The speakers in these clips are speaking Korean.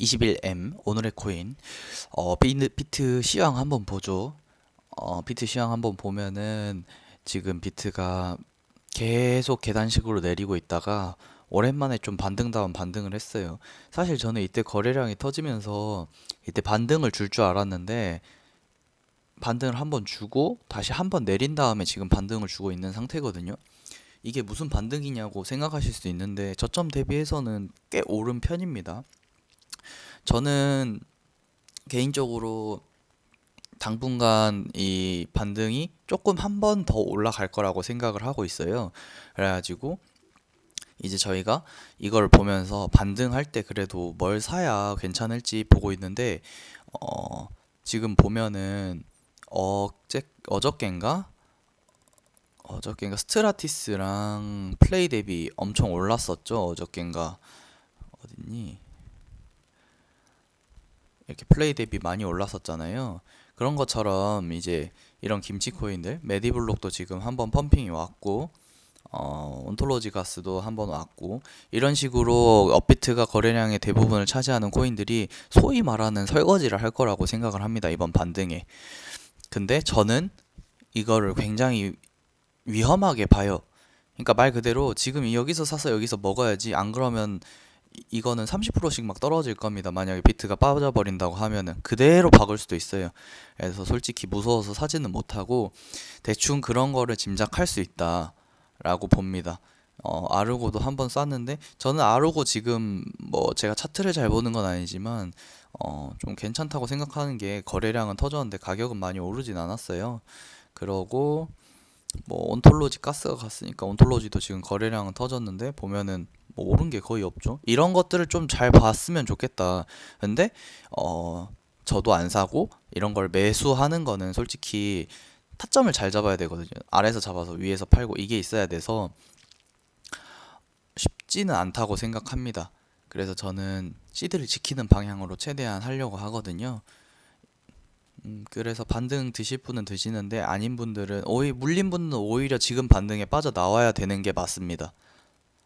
21M 오늘의 코인 어 비트, 시황 한번 보죠. 어 비트 시황 한번 보면은 지금 비트가 계속 계단식으로 내리고 있다가 오랜만에 좀 반등다운 반등을 했어요. 사실 저는 이때 거래량이 터지면서 이때 반등을 줄줄 알았는데 반등을 한번 주고 다시 한번 내린 다음에 지금 반등을 주고 있는 상태거든요. 이게 무슨 반등이냐고 생각하실 수 있는데 저점 대비해서는 꽤 오른 편입니다. 저는 개인적으로 당분간 이 반등이 조금 한 번 더 올라갈 거라고 생각을 하고 있어요. 그래가지고 이제 저희가 이걸 보면서 반등할 때 그래도 뭘 사야 괜찮을지 보고 있는데 어 지금 보면은 어제 어저껜가 어저껜가 스트라티스랑 플레이 대비 엄청 올랐었죠. 어저껜가 어딨니? 이렇게 플레이 대비 많이 올랐었잖아요. 그런 것처럼 이제 이런 김치 코인들, 메디블록도 지금 한번 펌핑이 왔고, 어, 온톨로지 가스도 한번 왔고, 이런 식으로 업비트가 거래량의 대부분을 차지하는 코인들이 소위 말하는 설거지를 할 거라고 생각을 합니다. 이번 반등에. 근데 저는 이거를 굉장히 위험하게 봐요. 그러니까 말 그대로 지금 여기서 사서 여기서 먹어야지. 안 그러면 이- 이거는 30%씩 막 떨어질 겁니다. 만약에 비트가 빠져버린다고 하면은 그대로 박을 수도 있어요. 그래서 솔직히 무서워서 사지는 못하고 대충 그런 거를 짐작할 수 있다라고 봅니다. 어, 아르고도 한 번 쐈는데 저는 아르고 지금 뭐 제가 차트를 잘 보는 건 아니지만 어, 좀 괜찮다고 생각하는 게 거래량은 터졌는데 가격은 많이 오르진 않았어요. 그러고 뭐 온톨로지 가스가 갔으니까 온톨로지도 지금 거래량은 터졌는데 보면은 뭐 오른 게 거의 없죠. 이런 것들을 좀 잘 봤으면 좋겠다. 근데 어 저도 안 사고 이런 걸 매수하는 거는 솔직히 타점을 잘 잡아야 되거든요. 아래에서 잡아서 위에서 팔고 이게 있어야 돼서 쉽지는 않다고 생각합니다. 그래서 저는 시드를 지키는 방향으로 최대한 하려고 하거든요. 음, 그래서 반등 드실 분은 드시는데 아닌 분들은 오히 물린 분은 오히려 지금 반등에 빠져 나와야 되는 게 맞습니다.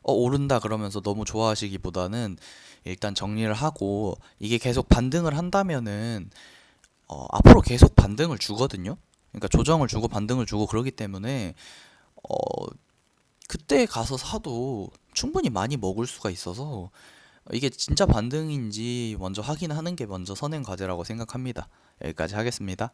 어, 오른다 그러면서 너무 좋아하시기보다는 일단 정리를 하고 이게 계속 반등을 한다면은 어, 앞으로 계속 반등을 주거든요. 그러니까 조정을 주고 반등을 주고 그러기 때문에 어, 그때 가서 사도 충분히 많이 먹을 수가 있어서 이게 진짜 반등인지 먼저 확인하는 게 먼저 선행 과제라고 생각합니다. 여기까지 하겠습니다.